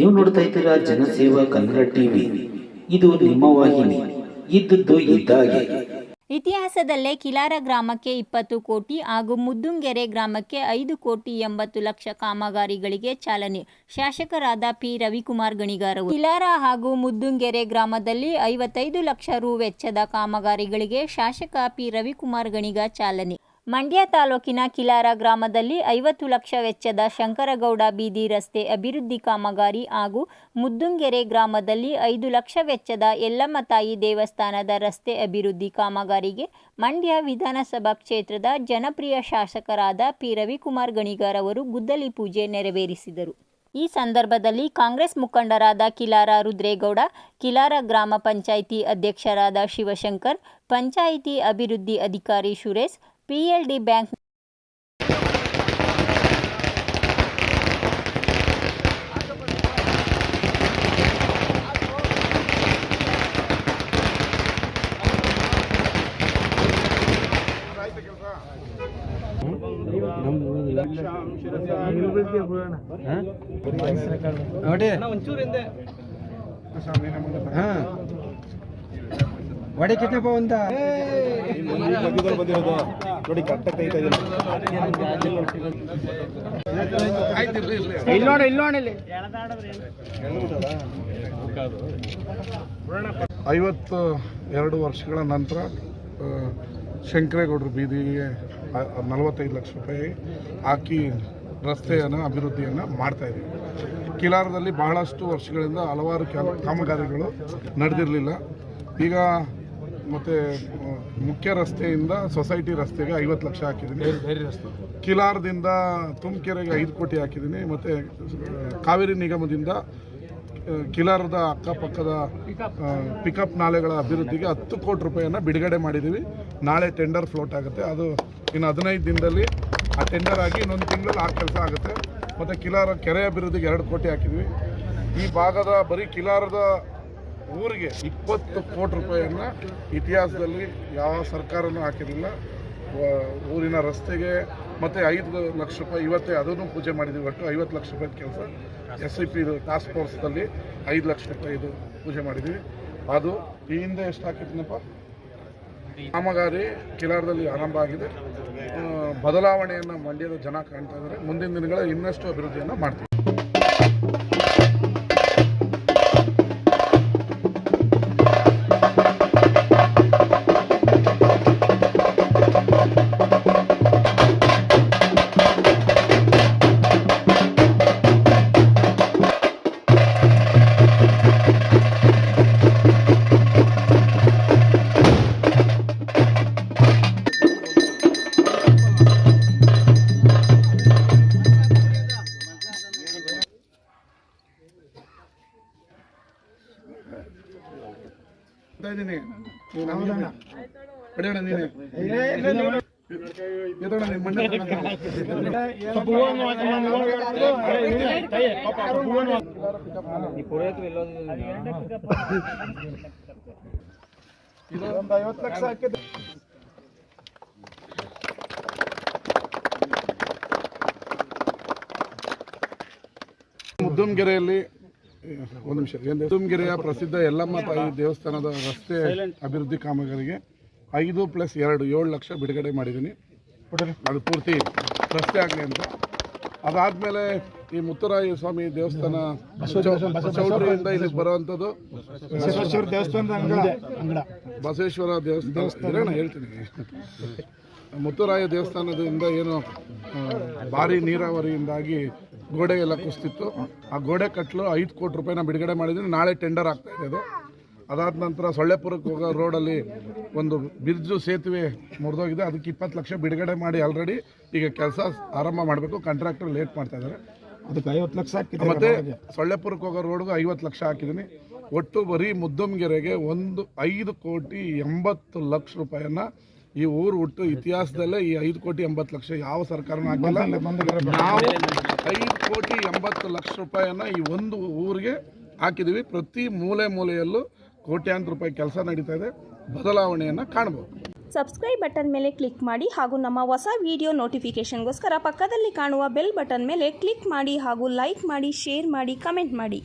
ನೀವು ನೋಡ್ತಾ ಇದ್ದೀರಾ ಜನಸೇವಾ ಕನ್ನಡ ಟಿವಿ. ಇದು ನಿಮ್ಮ ವಾಹಿನಿ. ಇದ್ದದ್ದು ಇದ್ದಾಗೆ. ಇತಿಹಾಸದಲ್ಲೇ ಕಿಲಾರ ಗ್ರಾಮಕ್ಕೆ ಇಪ್ಪತ್ತು ಕೋಟಿ ಹಾಗೂ ಮುದ್ದುಂಗೆರೆ ಗ್ರಾಮಕ್ಕೆ ಐದು ಕೋಟಿ ಎಂಬತ್ತು ಲಕ್ಷ ಕಾಮಗಾರಿಗಳಿಗೆ ಚಾಲನೆ. ಶಾಸಕರಾದ ಪಿ. ರವಿಕುಮಾರ್ ಗಣಿಗಾರವರು ಕಿಲಾರ ಹಾಗೂ ಮುದ್ದುಂಗೆರೆ ಗ್ರಾಮದಲ್ಲಿ ಐವತ್ತೈದು ಲಕ್ಷ ರು ವೆಚ್ಚದ ಕಾಮಗಾರಿಗಳಿಗೆ ಶಾಸಕ ಪಿ. ರವಿಕುಮಾರ್ ಗಣಿಗ ಚಾಲನೆ. ಮಂಡ್ಯ ತಾಲೂಕಿನ ಕಿಲಾರ ಗ್ರಾಮದಲ್ಲಿ ಐವತ್ತು ಲಕ್ಷ ವೆಚ್ಚದ ಶಂಕರಗೌಡ ಬೀದಿ ರಸ್ತೆ ಅಭಿವೃದ್ಧಿ ಕಾಮಗಾರಿ ಹಾಗೂ ಮುದ್ದುಂಗೆರೆ ಗ್ರಾಮದಲ್ಲಿ ಐದು ಲಕ್ಷ ವೆಚ್ಚದ ಯಲ್ಲಮ್ಮ ತಾಯಿ ದೇವಸ್ಥಾನದ ರಸ್ತೆ ಅಭಿವೃದ್ಧಿ ಕಾಮಗಾರಿಗೆ ಮಂಡ್ಯ ವಿಧಾನಸಭಾ ಕ್ಷೇತ್ರದ ಜನಪ್ರಿಯ ಶಾಸಕರಾದ ಪಿ. ರವಿಕುಮಾರ್ ಗಣಿಗಾರ್ ಅವರು ಗುದ್ದಲಿ ಪೂಜೆ ನೆರವೇರಿಸಿದರು. ಈ ಸಂದರ್ಭದಲ್ಲಿ ಕಾಂಗ್ರೆಸ್ ಮುಖಂಡರಾದ ಕಿಲಾರ ರುದ್ರೇಗೌಡ, ಕಿಲಾರ ಗ್ರಾಮ ಪಂಚಾಯಿತಿ ಅಧ್ಯಕ್ಷರಾದ ಶಿವಶಂಕರ್, ಪಂಚಾಯಿತಿ ಅಭಿವೃದ್ಧಿ ಅಧಿಕಾರಿ ಸುರೇಶ್ ಪಿಎಲ್ಡಿ ಬ್ಯಾಂಕ್ ವಡೆ ಕಿತ್ನೆ ಅಂತ ನೋಡಿ ಕರೆಕ್ಟಾಗಿ ಕೈತಾ ಇದ್ದೀನಿ ಇಲ್ಲಿ ನೋಡಿ ಇಲ್ಲಿ ನೋಡಿ ಇಲ್ಲಿ. ಐವತ್ತು ಎರಡು ವರ್ಷಗಳ ನಂತರ ಶಂಕರೇಗೌಡರು ಬೀದಿಗೆ ನಲವತ್ತೈದು ಲಕ್ಷ ರೂಪಾಯಿ ಹಾಕಿ ರಸ್ತೆಯನ್ನು ಅಭಿವೃದ್ಧಿಯನ್ನು ಮಾಡ್ತಾ ಇದ್ದೀವಿ ಕಿಲಾರದಲ್ಲಿ ಬಹಳಷ್ಟು ವರ್ಷಗಳಿಂದ ಹಲವಾರು ಕಾಮಗಾರಿಗಳು ನಡೆದಿರಲಿಲ್ಲ. ಈಗ ಮತ್ತು ಮುಖ್ಯ ರಸ್ತೆಯಿಂದ ಸೊಸೈಟಿ ರಸ್ತೆಗೆ ಐವತ್ತು ಲಕ್ಷ ಹಾಕಿದ್ದೀನಿ. ಕಿಲಾರದಿಂದ ತುಮಕೆರೆಗೆ ಐದು ಕೋಟಿ ಹಾಕಿದ್ದೀನಿ. ಮತ್ತು ಕಾವೇರಿ ನಿಗಮದಿಂದ ಕಿಲಾರದ ಅಕ್ಕಪಕ್ಕದ ಪಿಕಪ್ ನಾಲೆಗಳ ಅಭಿವೃದ್ಧಿಗೆ ಹತ್ತು ಕೋಟಿ ರೂಪಾಯಿಯನ್ನು ಬಿಡುಗಡೆ ಮಾಡಿದ್ದೀವಿ. ನಾಳೆ ಟೆಂಡರ್ ಫ್ಲೋಟ್ ಆಗುತ್ತೆ. ಅದು ಇನ್ನು ಹದಿನೈದು ದಿನದಲ್ಲಿ ಆ ಟೆಂಡರ್ ಆಗಿ ಇನ್ನೊಂದು ತಿಂಗಳಲ್ಲಿ ಆ ಕೆಲಸ ಆಗುತ್ತೆ. ಮತ್ತು ಕಿಲಾರ ಕೆರೆ ಅಭಿವೃದ್ಧಿಗೆ ಎರಡು ಕೋಟಿ ಹಾಕಿದ್ವಿ ಈ ಭಾಗದ ಬರೀ ಕಿಲಾರದ ಊರಿಗೆ ಇಪ್ಪತ್ತು ಕೋಟಿ ರೂಪಾಯಿಯನ್ನು ಇತಿಹಾಸದಲ್ಲಿ ಯಾವ ಸರ್ಕಾರನೂ ಹಾಕಿರಲಿಲ್ಲ. ಊರಿನ ರಸ್ತೆಗೆ ಮತ್ತು ಐದು ಲಕ್ಷ ರೂಪಾಯಿ, ಇವತ್ತೇ ಅದನ್ನು ಪೂಜೆ ಮಾಡಿದ್ದೀವಿ ಒಟ್ಟು ಐವತ್ತು ಲಕ್ಷ ರೂಪಾಯಿ ಕೆಲಸ. ಎಸ್ ಐ ಪಿ ಟಾಸ್ಕ್ ಫೋರ್ಸ್ದಲ್ಲಿ ಐದು ಲಕ್ಷ ರೂಪಾಯಿ ಇದು ಪೂಜೆ ಮಾಡಿದ್ದೀವಿ ಅದು ಈ ಹಿಂದೆ ಎಷ್ಟು ಹಾಕಿದ್ನಪ್ಪ? ಕಾಮಗಾರಿ ಕಿಲಾರದಲ್ಲಿ ಆರಂಭ ಆಗಿದೆ. ಬದಲಾವಣೆಯನ್ನು ಮಂಡ್ಯದ ಜನ ಕಾಣ್ತಾ ಇದ್ದಾರೆ. ಮುಂದಿನ ದಿನಗಳ ಇನ್ನಷ್ಟು ಅಭಿವೃದ್ಧಿಯನ್ನು ಮಾಡ್ತೀವಿ. ಇದ್ದೀನಿ ಹೊಡೆಯೋಣ ನೀನೆ ಎದೋಣ ನೀನು ಮಣ್ಣೆ ಇದೊಂದು ಐವತ್ತು ಲಕ್ಷ ಹಾಕಿದ್ದು ಮುದ್ದಮ್ಗೆರೆಯಲ್ಲಿ ಒಂದು ನಿಮಿಷ. ಏನು ಮುದ್ದಮ್ಗೆರೆಯ ಪ್ರಸಿದ್ಧ ಯಲ್ಲಮ್ಮ ತಾಯಿ ದೇವಸ್ಥಾನದ ರಸ್ತೆ ಅಭಿವೃದ್ಧಿ ಕಾಮಗಾರಿಗೆ ಐದು ಪ್ಲಸ್ ಎರಡು ಏಳು ಲಕ್ಷ ಬಿಡುಗಡೆ ಮಾಡಿದ್ದೀನಿ. ಅದು ಪೂರ್ತಿ ರಸ್ತೆ ಆಗಲಿ ಅಂತ. ಅದಾದಮೇಲೆ ಈ ಮುತ್ತುರಾಯ ಸ್ವಾಮಿ ದೇವಸ್ಥಾನ ಚೌಟ್ರಿಯಿಂದ ಇಲ್ಲಿಗೆ ಬರುವಂಥದ್ದು ಬಸವೇಶ್ವರ ದೇವಸ್ಥಾನ. ಹೇಳ್ತೀನಿ. ಮುತ್ತುರಾಯ ದೇವಸ್ಥಾನದಿಂದ ಏನು ಭಾರಿ ನೀರಾವರಿಯಿಂದಾಗಿ ಗೋಡೆ ಎಲ್ಲ ಕುಸ್ತಿತ್ತು. ಆ ಗೋಡೆ ಕಟ್ಟಲು ಐದು ಕೋಟಿ ರೂಪಾಯಿನ ಬಿಡುಗಡೆ ಮಾಡಿದ್ದೀನಿ ನಾಳೆ ಟೆಂಡರ್ ಆಗ್ತಾ ಇದೆ ಅದು. ಅದಾದ ನಂತರ ಸೊಳ್ಳೆಪುರಕ್ಕೆ ಹೋಗೋ ರೋಡಲ್ಲಿ ಒಂದು ಬಿರ್ಜು ಸೇತುವೆ ಮುರಿದೋಗಿದೆ. ಅದಕ್ಕೆ ಇಪ್ಪತ್ತು ಲಕ್ಷ ಬಿಡುಗಡೆ ಮಾಡಿ ಆಲ್ರೆಡಿ ಈಗ ಕೆಲಸ ಆರಂಭ ಮಾಡಬೇಕು. ಕಾಂಟ್ರಾಕ್ಟರ್ ಲೇಟ್ ಮಾಡ್ತಾ ಇದ್ದಾರೆ. ಅದಕ್ಕೆ ಐವತ್ತು ಲಕ್ಷ ಹಾಕಿದ್ದೀನಿ ಮತ್ತೆ ಸೊಳ್ಳೆಪುರಕ್ಕೆ ಹೋಗೋ ರೋಡ್ಗೂ ಐವತ್ತು ಲಕ್ಷ ಹಾಕಿದ್ದೀನಿ. ಒಟ್ಟು ಬರೀ ಮುದ್ದಮ್ಗೆರೆಗೆ ಒಂದು ಐದು ಕೋಟಿ ಎಂಬತ್ತು ಲಕ್ಷ ರೂಪಾಯಿಯನ್ನ ಈ ಊರು ಹುಟ್ಟು ಇತಿಹಾಸದಲ್ಲೇ ಈ ಐದು ಕೋಟಿ ಎಂಬತ್ತು ಲಕ್ಷ. ಯಾವ ಸರ್ಕಾರನೂ ಹಾಕಿಲ್ಲ. ನಾವು ಐದು ಕೋಟಿ ಎಂಬತ್ತು ಲಕ್ಷ ರೂಪಾಯಿಯನ್ನು ಈ ಒಂದು ಊರಿಗೆ ಹಾಕಿದ್ದೀವಿ ಪ್ರತಿ ಮೂಲೆ ಮೂಲೆಯಲ್ಲೂ ಕೋಟ್ಯಾಂತರ ರೂಪಾಯಿ ಕೆಲಸ ನಡೀತಾ ಇದೆ. ಬದಲಾವಣೆಯನ್ನು ಕಾಣ್ಬೋದು. ಸಬ್ಸ್ಕ್ರೈಬ್ ಬಟನ್ ಮೇಲೆ ಕ್ಲಿಕ್ ಮಾಡಿ ಹಾಗೂ ನಮ್ಮ ಹೊಸ ವಿಡಿಯೋ ನೋಟಿಫಿಕೇಷನ್ಗೋಸ್ಕರ ಪಕ್ಕದಲ್ಲಿ ಕಾಣುವ ಬೆಲ್ ಬಟನ್ ಮೇಲೆ ಕ್ಲಿಕ್ ಮಾಡಿ ಹಾಗೂ ಲೈಕ್ ಮಾಡಿ ಶೇರ್ ಮಾಡಿ ಕಮೆಂಟ್ ಮಾಡಿ.